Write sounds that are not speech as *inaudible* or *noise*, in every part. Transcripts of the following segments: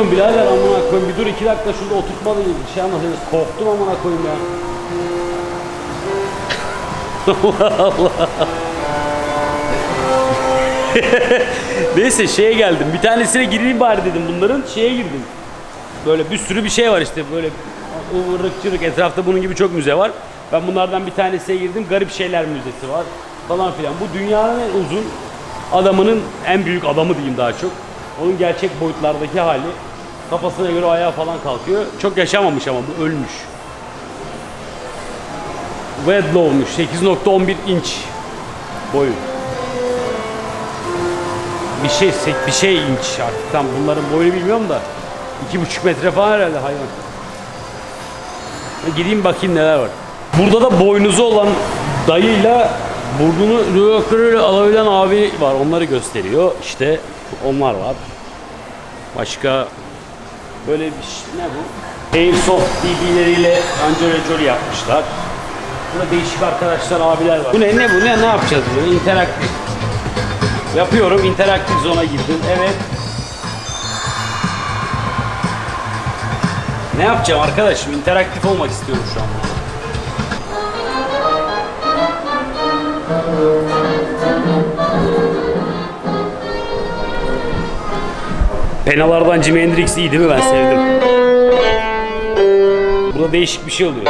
yapıyorsun birader amına koyayım bir dur iki dakika şurada oturtmalı bir şey anlatıyoruz. Korktum amına koyayım ya. *laughs* Neyse şeye geldim. Bir tanesine gireyim bari dedim. Bunların şeye girdim. Böyle bir sürü bir şey var işte böyle ıvırık çırık etrafta bunun gibi çok müze var. Ben bunlardan bir tanesine girdim. Garip Şeyler Müzesi var falan filan. Bu dünyanın en uzun adamının en büyük adamı diyeyim daha çok. Onun gerçek boyutlardaki hali. Kafasına göre ayağa falan kalkıyor. Çok yaşamamış ama bu ölmüş. Wedlow'muş. 8.11 inç boyu. Bir şey bir şey inç artık tam bunların boyunu bilmiyorum da iki buçuk metre falan herhalde hayvan. Gideyim bakayım neler var. Burada da boynuzu olan dayıyla burnunu rüyalarıyla alabilen abi var. Onları gösteriyor. İşte onlar var. Başka böyle bir şey, ne bu? Airsoft BB'leriyle Jolie yapmışlar. Burada değişik arkadaşlar, abiler var. Bu ne, ne bu, ne, ne yapacağız bunu? İnteraktif. Yapıyorum, interaktif zona girdim. Evet. Ne yapacağım arkadaşım? İnteraktif olmak istiyorum şu an. Penalardan Jimi Hendrix iyi değil mi? Ben sevdim. Burada değişik bir şey oluyor.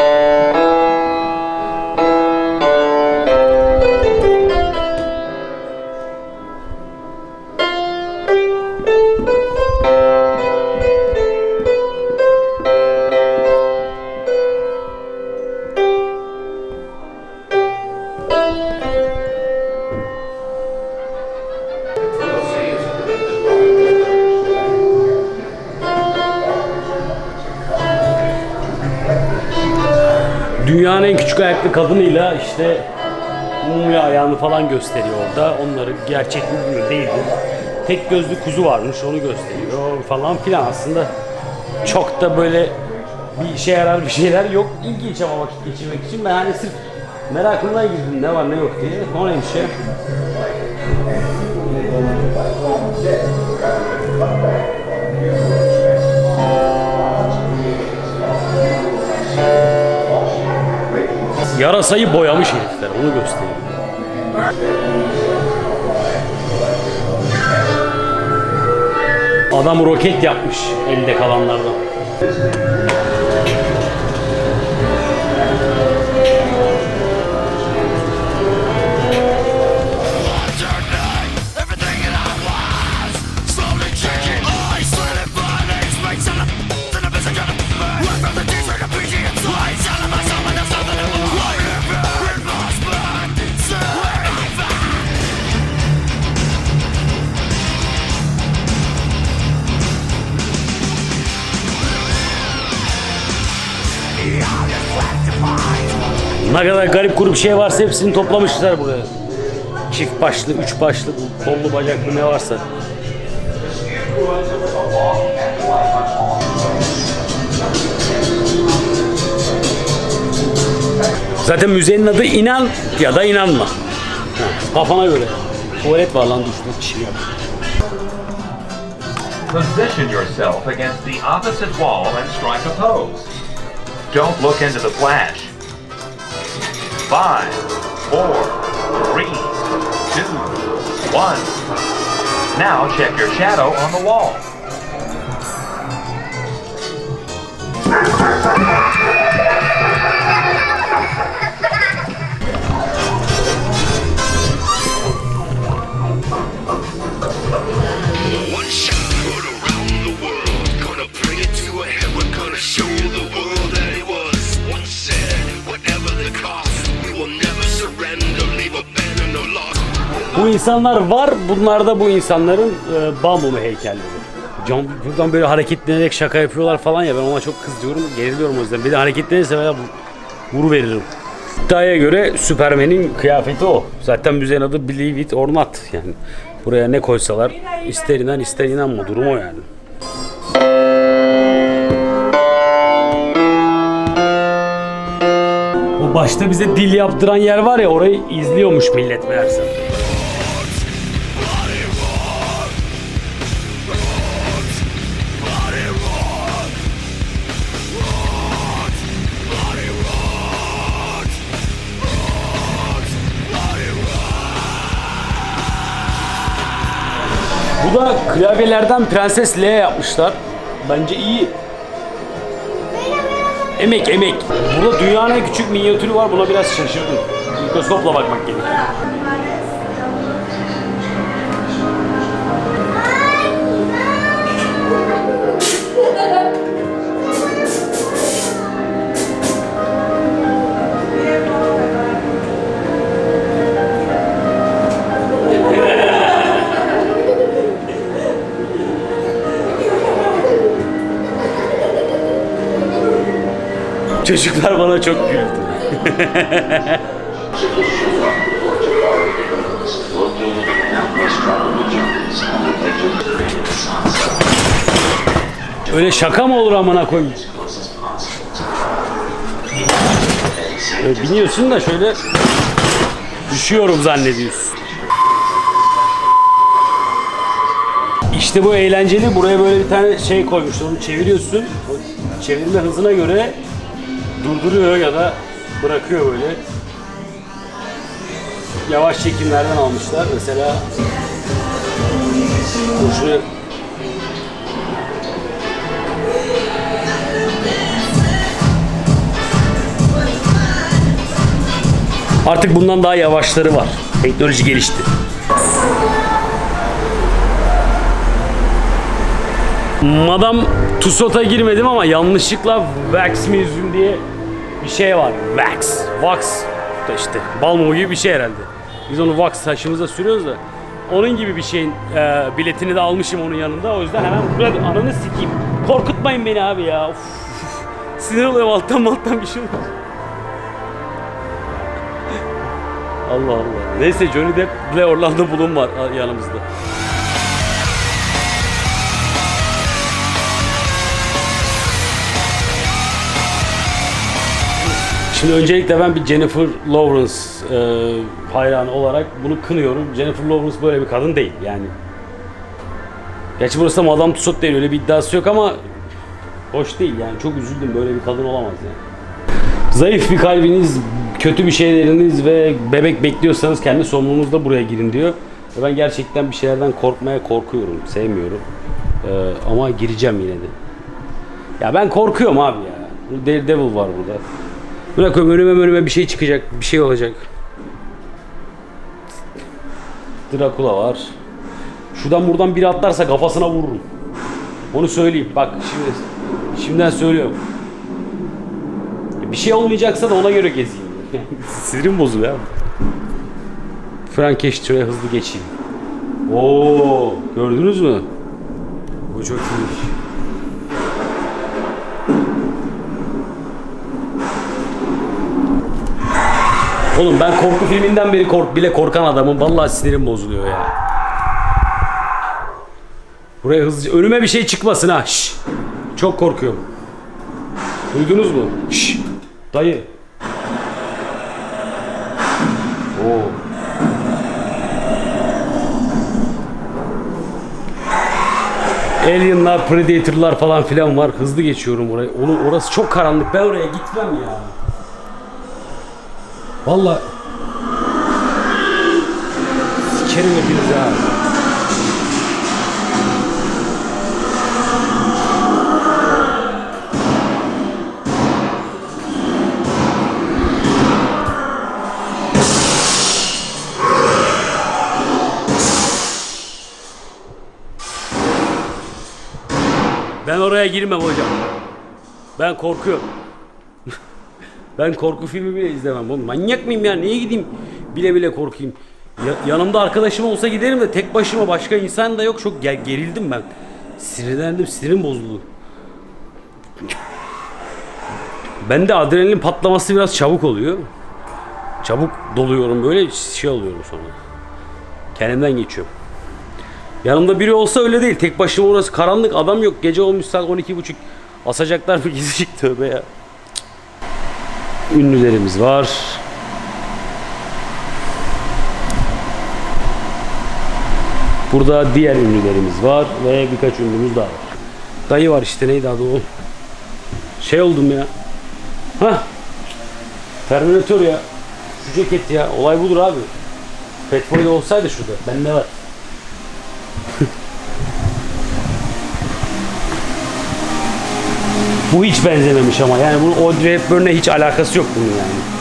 Küçük ayaklı kadınıyla işte mumya ayağını falan gösteriyor orada. Onları gerçek mi değildir. Tek gözlü kuzu varmış onu gösteriyor falan filan aslında çok da böyle bir işe yarar bir şeyler yok. İlginç ama vakit geçirmek için ben hani sırf merakımdan girdim ne var ne yok diye. O neymiş ya? Yarasayı boyamış herifler onu gösteriyor. Adam roket yapmış elde kalanlardan. Ne kadar garip grup şey varsa hepsini toplamışlar buraya. Çift başlı, üç başlı, kollu bacaklı ne varsa. Zaten müzenin adı inan ya da inanma. Kafana göre. Tuvalet var lan düştü. Bir şey yap. Position yourself against the opposite wall and strike a pose. Don't look into the flash. Five, four, three, two, one. Now check your shadow on the wall. Bu insanlar var. Bunlar da bu insanların e, Bambumu heykelleri. Can, buradan böyle hareketlenerek şaka yapıyorlar falan ya ben ona çok kızıyorum. Geriliyorum o yüzden. Bir de hareketlenirse veya vuru veririm. İddiaya göre Superman'in kıyafeti o. Zaten müzenin adı Believe It or Not yani. Buraya ne koysalar ister inan ister inanma durum o yani. O başta bize dil yaptıran yer var ya orayı izliyormuş millet meğerse. Klavyelerden Prenses L yapmışlar. Bence iyi. Emek emek. Burada dünyanın en küçük minyatürü var. Buna biraz şaşırdım. Mikroskopla bakmak gerekiyor. Çocuklar bana çok güldü. Öyle şaka mı olur amına koyayım? Böyle biniyorsun da şöyle düşüyorum zannediyorsun. İşte bu eğlenceli. Buraya böyle bir tane şey koymuşlar. Onu çeviriyorsun. O çevirme hızına göre durduruyor ya da bırakıyor böyle. Yavaş çekimlerden almışlar. Mesela şunu Artık bundan daha yavaşları var. Teknoloji gelişti. Madam Tussauds'a girmedim ama yanlışlıkla Wax Museum diye bir şey var. Wax. Wax da işte balmumu gibi bir şey herhalde. Biz onu wax saçımıza sürüyoruz da. Onun gibi bir şeyin e, biletini de almışım onun yanında. O yüzden hemen buraya ananı sikeyim. Korkutmayın beni abi ya. Of. Sinir oluyorum alttan alttan bir şey oluyor. *laughs* Allah Allah. Neyse Johnny Depp ve Orlando Bloom var yanımızda. Şimdi öncelikle ben bir Jennifer Lawrence e, hayranı olarak bunu kınıyorum. Jennifer Lawrence böyle bir kadın değil yani. Gerçi burası da Madame Tussauds değil öyle bir iddiası yok ama hoş değil yani çok üzüldüm böyle bir kadın olamaz yani. Zayıf bir kalbiniz, kötü bir şeyleriniz ve bebek bekliyorsanız kendi sorumluluğunuzla buraya girin diyor. Ben gerçekten bir şeylerden korkmaya korkuyorum, sevmiyorum. Ee, ama gireceğim yine de. Ya ben korkuyorum abi ya. Daredevil var burada. Bırakıyorum önüme önüme bir şey çıkacak, bir şey olacak. Dracula var. Şuradan buradan biri atlarsa kafasına vururum. Onu söyleyeyim. Bak şimdi şimdiden söylüyorum. Bir şey olmayacaksa da ona göre gezeyim. *laughs* Sinirim bozuluyor abi. Frankenstein'e hızlı geçeyim. Oo, gördünüz mü? Bu çok iyiymiş. Oğlum ben korku filminden beri kork bile korkan adamım. Vallahi sinirim bozuluyor ya. Buraya hızlıca önüme bir şey çıkmasın ha. Şş. Çok korkuyorum. Duydunuz mu? Şş. Dayı. Oo. Alien'lar, Predator'lar falan filan var. Hızlı geçiyorum orayı. Onu, orası çok karanlık. Ben oraya gitmem ya. Vallahi Sikerim hepinizi ha. Ben oraya girmem hocam. Ben korkuyorum. Ben korku filmi bile izlemem. Oğlum manyak mıyım ya? Niye gideyim bile bile korkayım? Ya- yanımda arkadaşım olsa giderim de tek başıma başka insan da yok. Çok ger- gerildim ben. Sinirlendim, sinirim bozuldu. Ben de adrenalin patlaması biraz çabuk oluyor. Çabuk doluyorum böyle şey oluyorum sonra. Kendimden geçiyorum. Yanımda biri olsa öyle değil. Tek başıma orası karanlık adam yok. Gece olmuş saat 12.30. Asacaklar mı *laughs* gizecek tövbe ya. Ünlülerimiz var. Burada diğer ünlülerimiz var ve birkaç ünlümüz daha var. Dayı var işte neydi adı o? Şey oldum ya. Hah. Terminator ya. Şu ceket ya. Olay budur abi. Fatboy da olsaydı şurada. Bende var. Bu hiç benzememiş ama yani bu Audrey Hepburn'le hiç alakası yok bunun yani.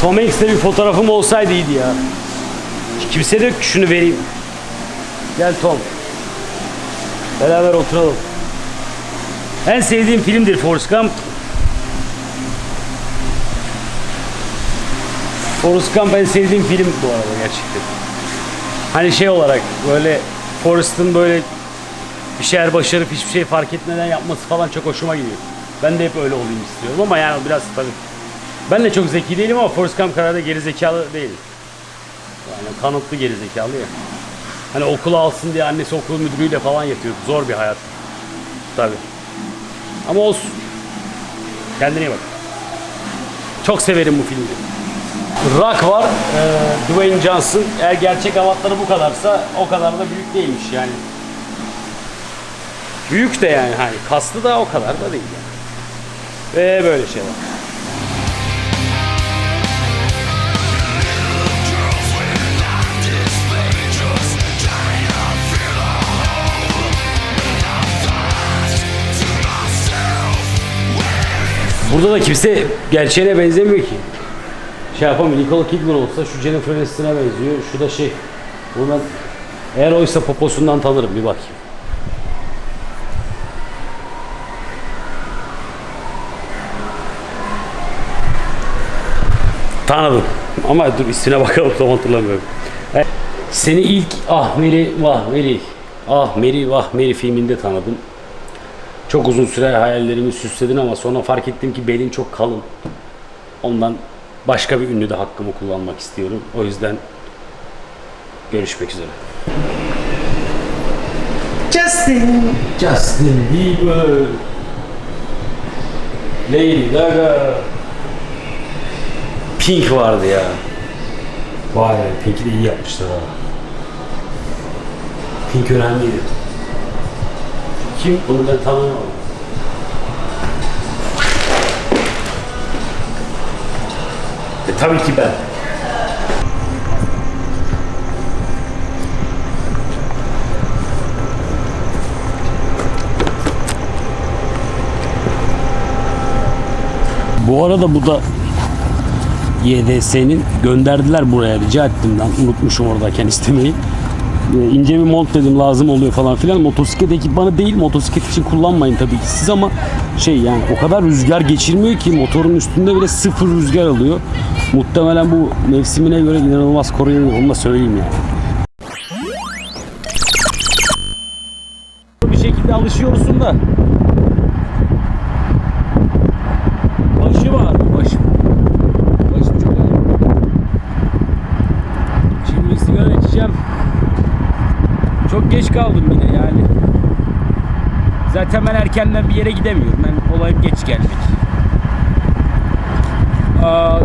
Tom Hanks'le bir fotoğrafım olsaydı iyiydi ya. Kimse de şunu vereyim. Gel Tom. Beraber oturalım. En sevdiğim filmdir Forrest Gump. Forrest Gump en sevdiğim film bu arada gerçekten. Hani şey olarak böyle Forrest'ın böyle bir şeyler başarıp hiçbir şey fark etmeden yapması falan çok hoşuma gidiyor. Ben de hep öyle olayım istiyorum ama yani biraz tabii. Ben de çok zeki değilim ama Forrest Gump kadar da geri zekalı değil. Yani kanıtlı geri ya. Hani okula alsın diye annesi okul müdürüyle falan yatıyordu. Zor bir hayat. Tabii. Ama olsun. Kendine iyi bak. Çok severim bu filmi. Rock var. Ee, Dwayne Johnson. Eğer gerçek avatları bu kadarsa o kadar da büyük değilmiş yani. Büyük de yani hani kaslı da o kadar da değil yani. Ve böyle şeyler. Burada da kimse gerçeğine benzemiyor ki. Şey yapamıyor. Nicole Kidman olsa şu Jennifer Aniston'a benziyor. Şu da şey. Bunu ben eğer oysa poposundan tanırım bir bakayım. Tanıdım. Ama dur ismine bakalım tam hatırlamıyorum. E, Seni ilk Ah Meri Vah Meri Ah Meri Vah Meri filminde tanıdım. Çok uzun süre hayallerimi süsledin ama sonra fark ettim ki belin çok kalın. Ondan başka bir ünlü de hakkımı kullanmak istiyorum. O yüzden görüşmek üzere. Justin. Justin Bieber. Lady Gaga. Pink vardı ya. Vay Pink'i de iyi yapmışlar ha. Pink önemliydi. Kim? Bunu ben tanımıyorum. E, tabii ki ben. Bu arada bu da YDS'nin gönderdiler buraya rica ettim ben unutmuşum oradayken istemeyi. Ee, ince bir mont dedim lazım oluyor falan filan. Motosiklet ekipmanı değil motosiklet için kullanmayın tabii ki siz ama şey yani o kadar rüzgar geçirmiyor ki motorun üstünde bile sıfır rüzgar alıyor. Muhtemelen bu mevsimine göre inanılmaz koruyor onu da söyleyeyim yani. Bir şekilde alışıyorsun da geç kaldım yine yani. Zaten ben erkenden bir yere gidemiyorum. Ben olayım geç gelmek. Aa,